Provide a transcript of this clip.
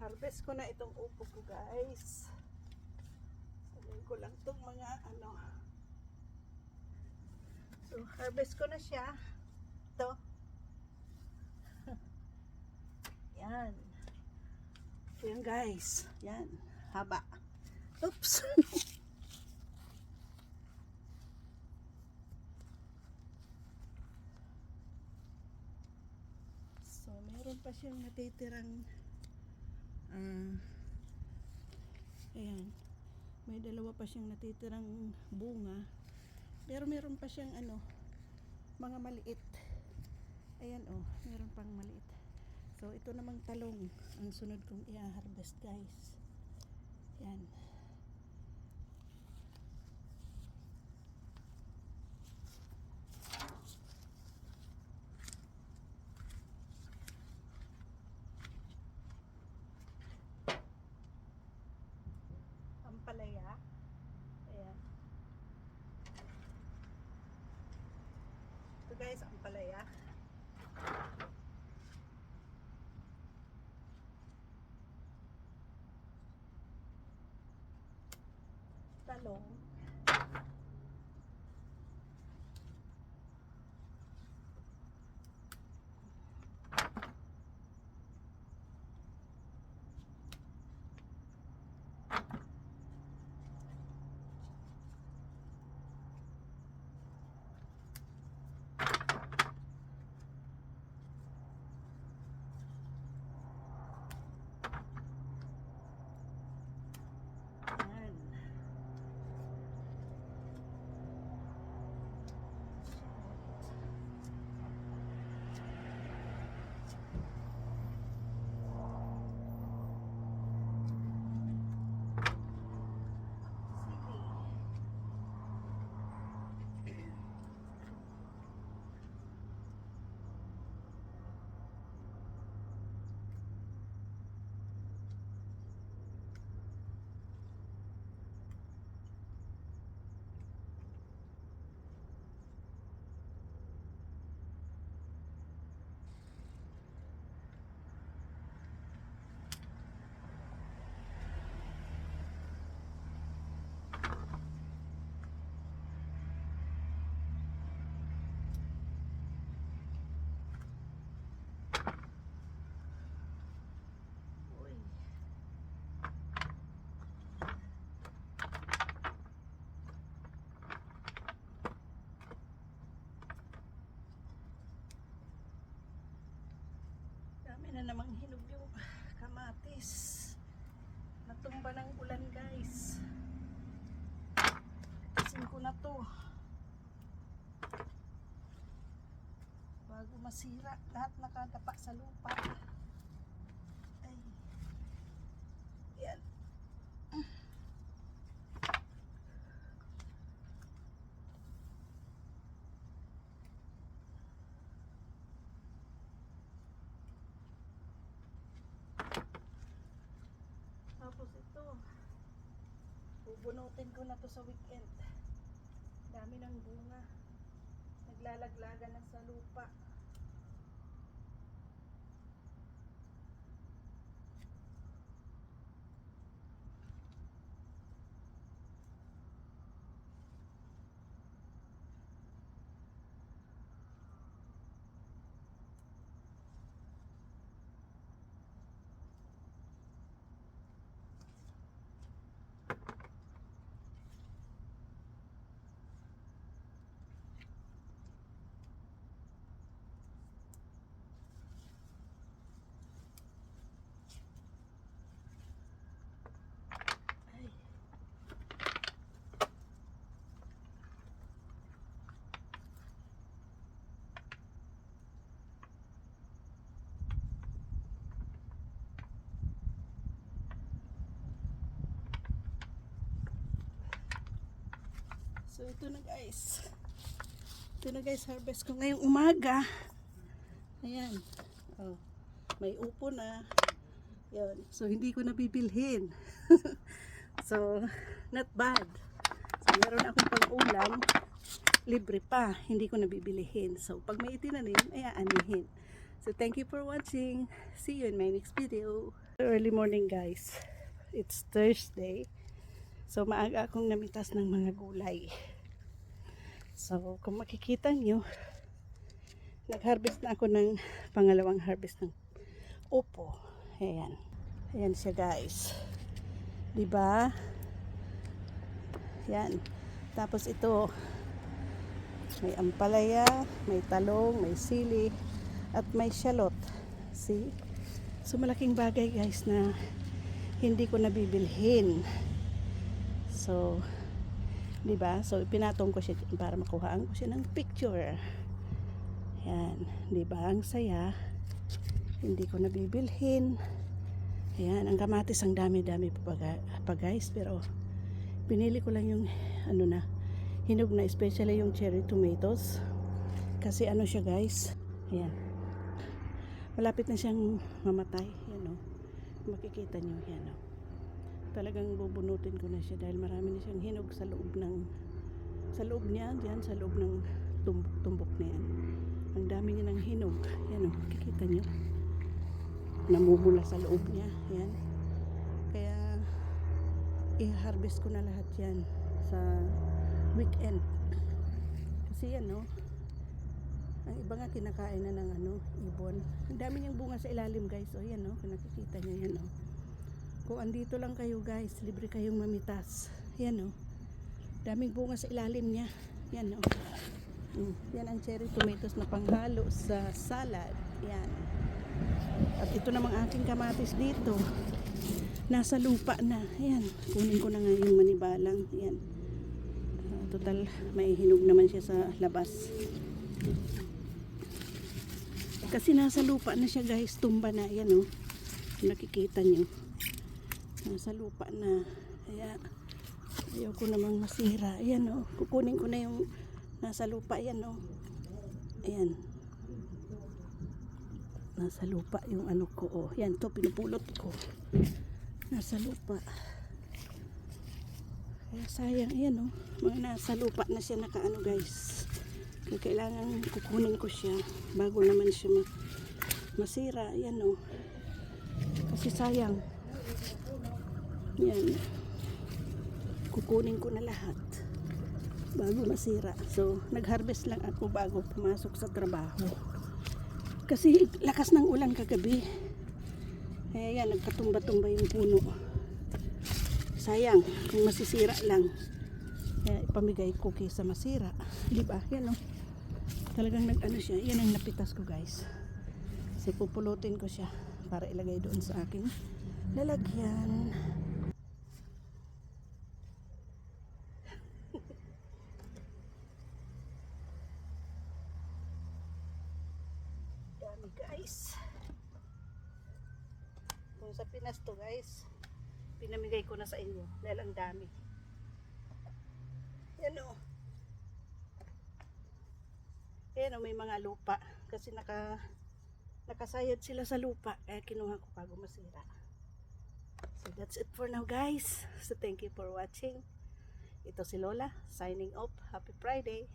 harvest ko na itong upo ko guys. Sabihin ko lang itong mga ano. So harvest ko na siya. Ito. Yan. Yan guys. Yan. Haba. Oops. so meron pa siyang natitirang ah ayan. May dalawa pa siyang natitirang bunga pero meron pa siyang ano mga maliit. Ayan oh meron pang maliit. So ito namang talong ang sunod kong i-harvest guys. Yan ampalaya ayan guys ampalaya talong Yan. Sili. Uy. Dami na namang hinog yung kamatis. Natumba ng ulan guys. Tisin ko na to. Bago masira, lahat nakadapa sa lupa. Ay. Yan. Tapos ito, bubunutin ko na to sa weekend. Dami ng bunga. Naglalaglagan na sa lupa. So ito na guys. Ito na guys, harvest ko ngayong umaga. Ayan. Oh, may upo na. Yun. So hindi ko nabibilhin. so not bad. So meron akong pang-ulam. Libre pa. Hindi ko nabibilihin. So pag may itinanim, ay aanihin. So thank you for watching. See you in my next video. Early morning guys. It's Thursday. So maaga akong namitas ng mga gulay. So kung makikita nyo, nag-harvest na ako ng pangalawang harvest ng upo. Ayan. Ayan siya guys. ba? Yan. Tapos ito, may ampalaya, may talong, may sili, at may shallot. See? So malaking bagay guys na hindi ko nabibilhin. So, 'di ba? So pinatong ko siya para makuhaan ko siya ng picture. Yan, 'di ba? Ang saya. Hindi ko nabibilhin. Ayan, ang kamatis ang dami-dami pa, guys, pero pinili ko lang yung ano na hinog na especially yung cherry tomatoes kasi ano siya guys ayan malapit na siyang mamatay yan o makikita nyo yan o talagang bubunutin ko na siya dahil marami na siyang hinog sa loob ng sa loob niya diyan sa loob ng tumbok tumbok na yan. Ang dami niya ng hinog. Yan o makikita nyo namumula sa loob niya yan. Kaya i-harvest ko na lahat yan sa weekend. Kasi yan no ang iba nga kinakain na ng ano ibon. Ang dami niyang bunga sa ilalim guys. O yan no kung nakikita niyo yan no kung andito lang kayo guys libre kayong mamitas yan no daming bunga sa ilalim niya yan no Mm, yan ang cherry tomatoes na panghalo sa salad yan at ito namang aking kamatis dito nasa lupa na. Ayan, kunin ko na nga yung manibalang. Ayan. Ah, total, may hinog naman siya sa labas. Kasi nasa lupa na siya guys, tumba na. Ayan o, oh. nakikita nyo. Nasa lupa na. Kaya, ayaw ko namang masira. Ayan o, oh. kukunin ko na yung nasa lupa. Ayan o. Oh. Ayan. Nasa lupa yung ano ko. Oh. Yan to, pinupulot ko nasa lupa kaya sayang ayan oh mga nasa lupa na siya nakaano guys kaya kailangan kukunin ko siya bago naman siya ma masira ayan oh kasi sayang yan kukunin ko na lahat bago masira so nag-harvest lang ako bago pumasok sa trabaho kasi lakas ng ulan kagabi eh yan, nagkatumba-tumba yung puno. Sayang, kung masisira lang. Kaya ipamigay ko kaysa masira. Di ba? Yan o. Talagang nag-ano siya. Yan ang napitas ko guys. Kasi pupulutin ko siya para ilagay doon sa aking lalagyan. Dami guys. Kung sa Pinas to guys. Pinamigay ko na sa inyo dahil ang dami. Yan o yan o may mga lupa. Kasi naka nakasayad sila sa lupa. Kaya kinuha ko bago masira. So that's it for now guys. So thank you for watching. Ito si Lola signing off. Happy Friday